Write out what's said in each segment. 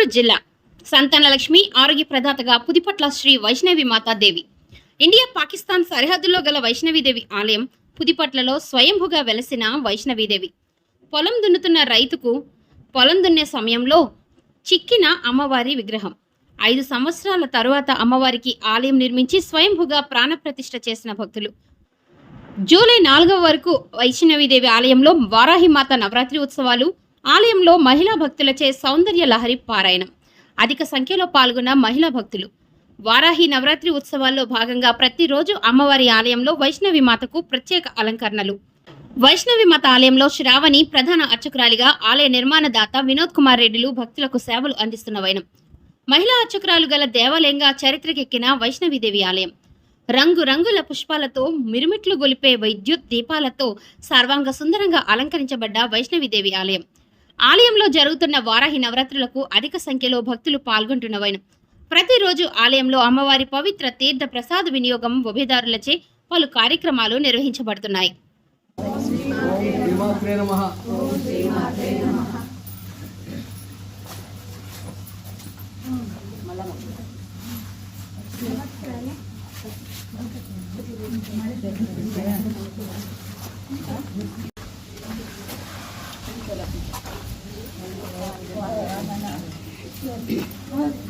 చిత్తూరు జిల్లా సంతానలక్ష్మి ఆరోగ్య ప్రదాతగా పుదిపట్ల శ్రీ వైష్ణవి మాతాదేవి ఇండియా పాకిస్తాన్ సరిహద్దులో గల వైష్ణవీదేవి ఆలయం పుదిపట్లలో స్వయంభుగా వెలసిన వైష్ణవీదేవి పొలం దున్నుతున్న రైతుకు పొలం దున్నే సమయంలో చిక్కిన అమ్మవారి విగ్రహం. ఐదు సంవత్సరాల తరువాత అమ్మవారికి ఆలయం నిర్మించి స్వయంభుగా ప్రాణప్రతిష్ఠ చేసిన భక్తులు. జూలై నాలుగవ వరకు వైష్ణవీదేవి ఆలయంలో వారాహిమాత నవరాత్రి ఉత్సవాలు ఆలయంలో మహిళా భక్తులచే సౌందర్య లహరి పారాయణం. అధిక సంఖ్యలో పాల్గొన్న మహిళా భక్తులు. వారాహి నవరాత్రి ఉత్సవాల్లో భాగంగా ప్రతిరోజు అమ్మవారి ఆలయంలో వైష్ణవి మాతకు ప్రత్యేక అలంకరణలు. వైష్ణవి మాత ఆలయంలో శ్రావణి ప్రధాన అర్చకురాలిగా ఆలయ నిర్మాణదాత వినోద్ కుమార్ రెడ్డిలు భక్తులకు సేవలు అందిస్తున్న వైనం. మహిళా అర్చకురాలు గల దేవాలయంగా చరిత్రకెక్కిన వైష్ణవిదేవి ఆలయం. రంగు రంగుల పుష్పాలతో మిరుమిట్లు గొలిపే విద్యుత్ దీపాలతో సర్వాంగ సుందరంగా అలంకరించబడ్డ వైష్ణవిదేవి ఆలయం. ఆలయంలో జరుగుతున్న వారాహి నవరాత్రులకు అధిక సంఖ్యలో భక్తులు పాల్గొంటున్నవైన ప్రతిరోజు ఆలయంలో అమ్మవారి పవిత్ర తీర్థ ప్రసాద వినియోగం ఉభయదారులచే పలు కార్యక్రమాలు నిర్వహించబడుతున్నాయి. 嗯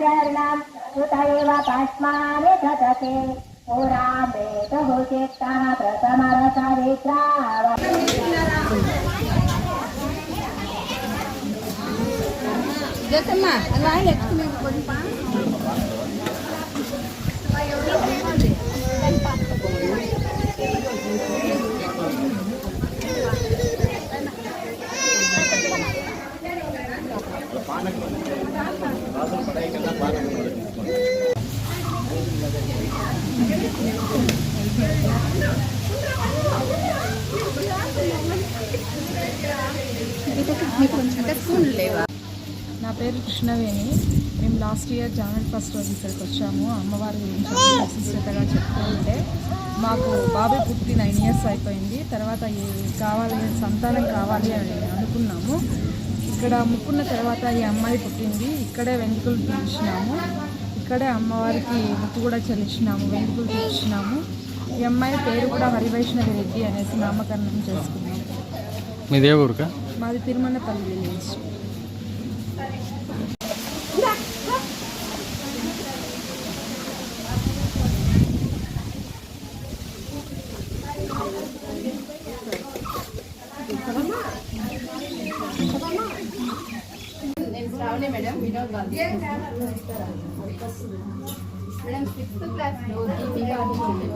चरणामृतैव तस्मानि धते पुरामृतभुषिक्तः प्रथमरसवित्राव जसम्मा राहिले అంటే నా పేరు కృష్ణవేణి. మేము లాస్ట్ ఇయర్ జనవరి ఫస్ట్ రోజు ఇక్కడికి వచ్చాము. అమ్మవారి గురించి విశిష్టతగా చెప్తూ ఉంటే మాకు బాబాయ్ పుట్టి నైన్ ఇయర్స్ అయిపోయింది. తర్వాత ఏ కావాలి సంతానం కావాలి అని అనుకున్నాము. ఇక్కడ ముక్కున్న తర్వాత ఈ అమ్మాయి పుట్టింది. ఇక్కడే వెంకులు తీర్చినాము. ఇక్కడే అమ్మవారికి ముక్కు కూడా చెల్లించినాము వెంకులు తీర్చినాము. ఈ అమ్మాయి పేరు కూడా హరివైష్ణవి రెడ్డి అనేసి నామకరణం చేసుకున్నాము. మీదే ఊరుకా? మాది తిరుమలపల్లి విలేజ్ నేను Sravani madam Vinod Gandhi madam sixth క్లాస్లో దీపిగా అని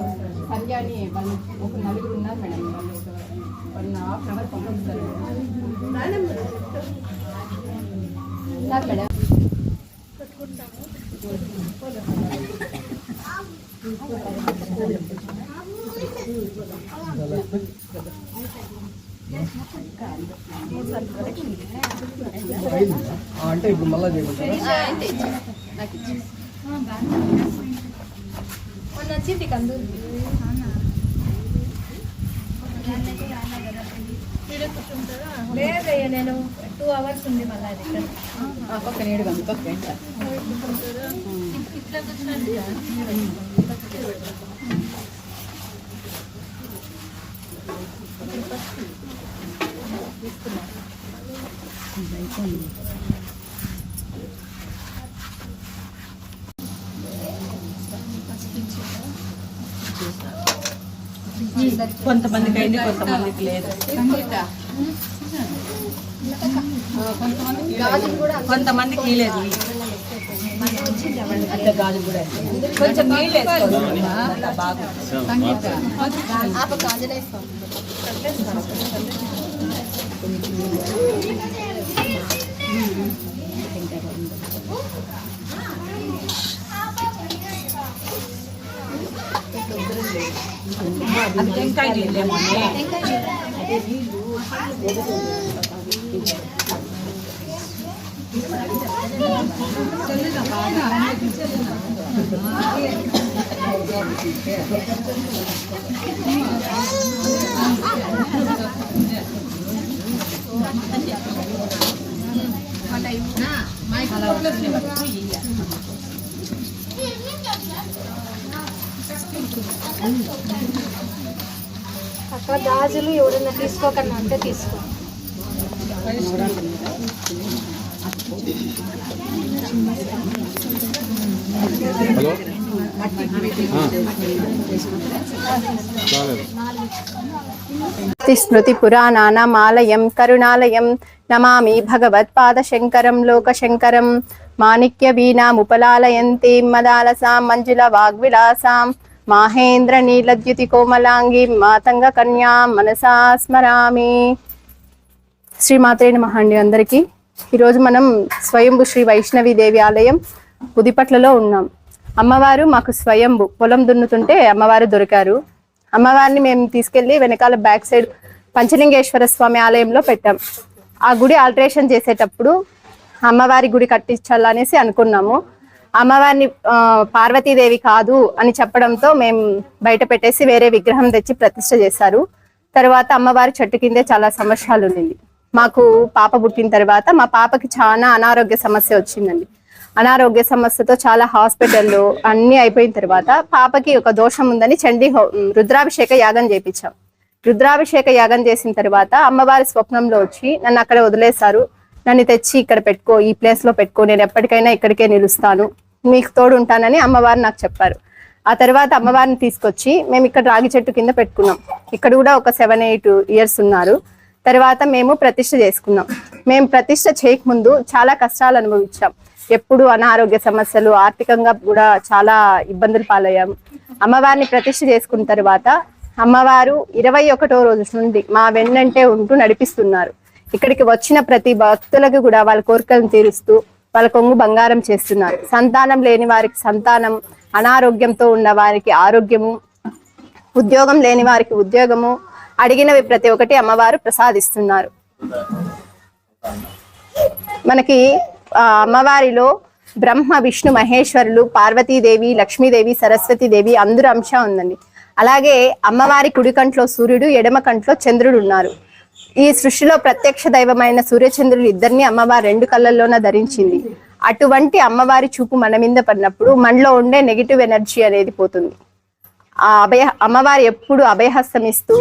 సంధ్య అని వాళ్ళు ఒక నలుగురు ఉన్నారు మేడం వాళ్ళు ఒక వన్ హాఫ్ అవర్ పంపిస్తారు మేడం. అంటే ఇప్పుడు మళ్ళా మొన్న వచ్చింది కందూరు లేదయ్యా నేను టూ అవర్స్ ఉంది మళ్ళీ అది పక్కన ఏడు గంటలు పక్కన కొంతమందికి అయింది కొంతమందికి లేదు. కొంతమందికి లేదు. గాజు కూడా. కొంచెం నీళ్ళు అది టెంకాయ నీళ్ళేమో అక్కడ గాజులు ఎవరైనా తీసుకోకన్నా అంటే తీసుకో. హలో? స్మృతి పురాణానామాలయం కరుణాలయం నమామి భగవత్పాదశంకరం లోకశంకరం మాణిక్య వీణాముపలాలయంతి మదాలసాం మంజుల వాగ్విలాసాం మాహేంద్ర నీలద్యుతి కోమలాంగి మాతంగ కన్యా మనసా స్మరామి. శ్రీమాత్రే నమః అండి అందరికీ. ఈరోజు మనం స్వయంభు శ్రీ వైష్ణవి దేవి ఆలయం పుదిపట్లలో ఉన్నాం. అమ్మవారు మాకు స్వయంభు. పొలం దున్నుతుంటే అమ్మవారు దొరికారు. అమ్మవారిని మేము తీసుకెళ్ళి వెనకాల బ్యాక్ సైడ్ పంచలింగేశ్వర స్వామి ఆలయంలో పెట్టాం. ఆ గుడి ఆల్టరేషన్ చేసేటప్పుడు అమ్మవారి గుడి కట్టించాలనేసి అనుకున్నాము. అమ్మవారిని పార్వతీదేవి కాదు అని చెప్పడంతో మేము బయట పెట్టేసి వేరే విగ్రహం తెచ్చి ప్రతిష్ట చేశారు. తర్వాత అమ్మవారి చెట్టు కిందే చాలా సంవత్సరాలు ఉండింది. మాకు పాప పుట్టిన తర్వాత మా పాపకి చాలా అనారోగ్య సమస్య వచ్చిందండి. అనారోగ్య సమస్యతో చాలా హాస్పిటల్లో అన్ని అయిపోయిన తర్వాత పాపకి ఒక దోషం ఉందని చండీ హో- రుద్రాభిషేక యాగం చేపించాం. రుద్రాభిషేక యాగం చేసిన తర్వాత అమ్మవారి స్వప్నంలో వచ్చి నన్ను అక్కడ వదిలేశారు. నన్ను తెచ్చి ఇక్కడ పెట్టుకో ఈ ప్లేస్లో పెట్టుకో నేను ఎప్పటికైనా ఇక్కడికే నిలుస్తాను. మీకు తోడు ఉంటానని అమ్మవారు నాకు చెప్పారు. ఆ తర్వాత అమ్మవారిని తీసుకొచ్చి మేము ఇక్కడ రాగి చెట్టు కింద పెట్టుకున్నాం. ఇక్కడ కూడా ఒక సెవెన్ ఎయిట్ ఇయర్స్ ఉన్నారు. తర్వాత మేము ప్రతిష్ట చేసుకున్నాం. మేము ప్రతిష్ట చేయకముందు చాలా కష్టాలు అనుభవించాం. ఎప్పుడు అనారోగ్య సమస్యలు ఆర్థికంగా కూడా చాలా ఇబ్బందులు పాలయ్యాం. అమ్మవారిని ప్రతిష్ట చేసుకున్న తర్వాత అమ్మవారు ఇరవై ఒకటో రోజు నుండి మా వెన్నంటే ఉంటూ నడిపిస్తున్నారు. ఇక్కడికి వచ్చిన ప్రతి భక్తులకు కూడా వాళ్ళ కోరికలను తీరుస్తూ వాళ్ళ కొంగు బంగారం చేస్తున్నారు. సంతానం లేని వారికి సంతానం అనారోగ్యంతో ఉన్న వారికి ఆరోగ్యము ఉద్యోగం లేని వారికి ఉద్యోగము అడిగినవి ప్రతి ఒక్కటి అమ్మవారు ప్రసాదిస్తున్నారు. మనకి ఆ, అమ్మవారిలో బ్రహ్మ విష్ణు మహేశ్వరులు పార్వతీదేవి లక్ష్మీదేవి సరస్వతీదేవి అందరూ అంశ ఉందండి. అలాగే అమ్మవారి కుడి కంట్లో సూర్యుడు ఎడమ కంట్లో చంద్రుడు ఉన్నారు. ఈ సృష్టిలో ప్రత్యక్ష దైవమైన సూర్యచంద్రులు ఇద్దరిని అమ్మవారు రెండు కళ్ళల్లోన ధరించింది. అటువంటి అమ్మవారి చూపు మన మీద పడినప్పుడు మనలో ఉండే నెగిటివ్ ఎనర్జీ అనేది పోతుంది. ఆ అభయ అమ్మవారు ఎప్పుడు అభయహస్తం ఇస్తూ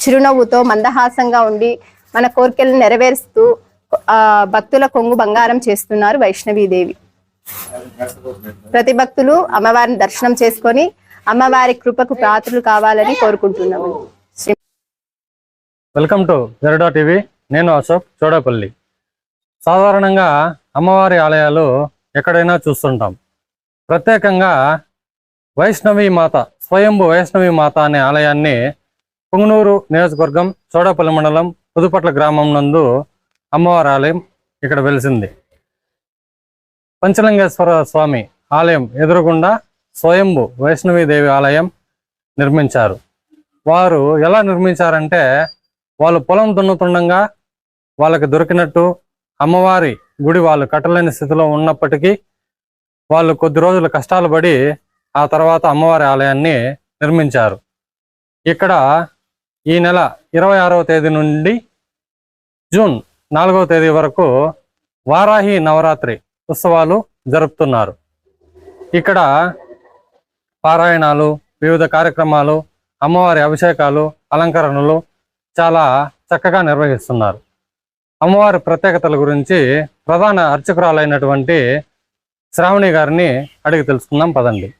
చిరునవ్వుతో మందహాసంగా ఉండి మన కోరికలను నెరవేరుస్తూ ఆ భక్తుల కొంగు బంగారం చేస్తున్నారు వైష్ణవీదేవి. ప్రతి భక్తులు అమ్మవారిని దర్శనం చేసుకొని అమ్మవారి కృపకు పాత్రలు కావాలని కోరుకుంటున్నాము. Welcome to Garuda TV. నేను అశోక్ చోడపల్లి. సాధారణంగా అమ్మవారి ఆలయాలు ఎక్కడైనా చూస్తుంటాం. ప్రత్యేకంగా వైష్ణవి మాత స్వయంభు వైష్ణవి మాత అనే ఆలయాన్ని పుంగనూరు నియోజకవర్గం చోడపల్లి మండలం పుదుపట్ల గ్రామం నందు అమ్మవారి ఆలయం ఇక్కడ వెలిసింది. పంచలింగేశ్వర స్వామి ఆలయం ఎదురుగుండా స్వయంభు వైష్ణవీదేవి ఆలయం నిర్మించారు. వారు ఎలా నిర్మించారంటే వాళ్ళు పొలం దున్నుతుండగా వాళ్ళకి దొరికినట్టు అమ్మవారి గుడి వాళ్ళు కట్టలేని స్థితిలో ఉన్నప్పటికీ వాళ్ళు కొద్ది రోజులు కష్టాలు పడి ఆ తర్వాత అమ్మవారి ఆలయాన్ని నిర్మించారు. ఇక్కడ ఈ నెల ఇరవై ఆరవ తేదీ నుండి జూన్ నాలుగవ తేదీ వరకు వారాహి నవరాత్రి ఉత్సవాలు జరుపుతున్నారు. ఇక్కడ పారాయణాలు వివిధ కార్యక్రమాలు అమ్మవారి అభిషేకాలు అలంకరణలు చాలా చక్కగా నిర్వహిస్తున్నారు. అమ్మవారి ప్రత్యేకతల గురించి ప్రధాన అర్చకురాలైనటువంటి శ్రావణి గారిని అడిగి తెలుసుకుందాం పదండి.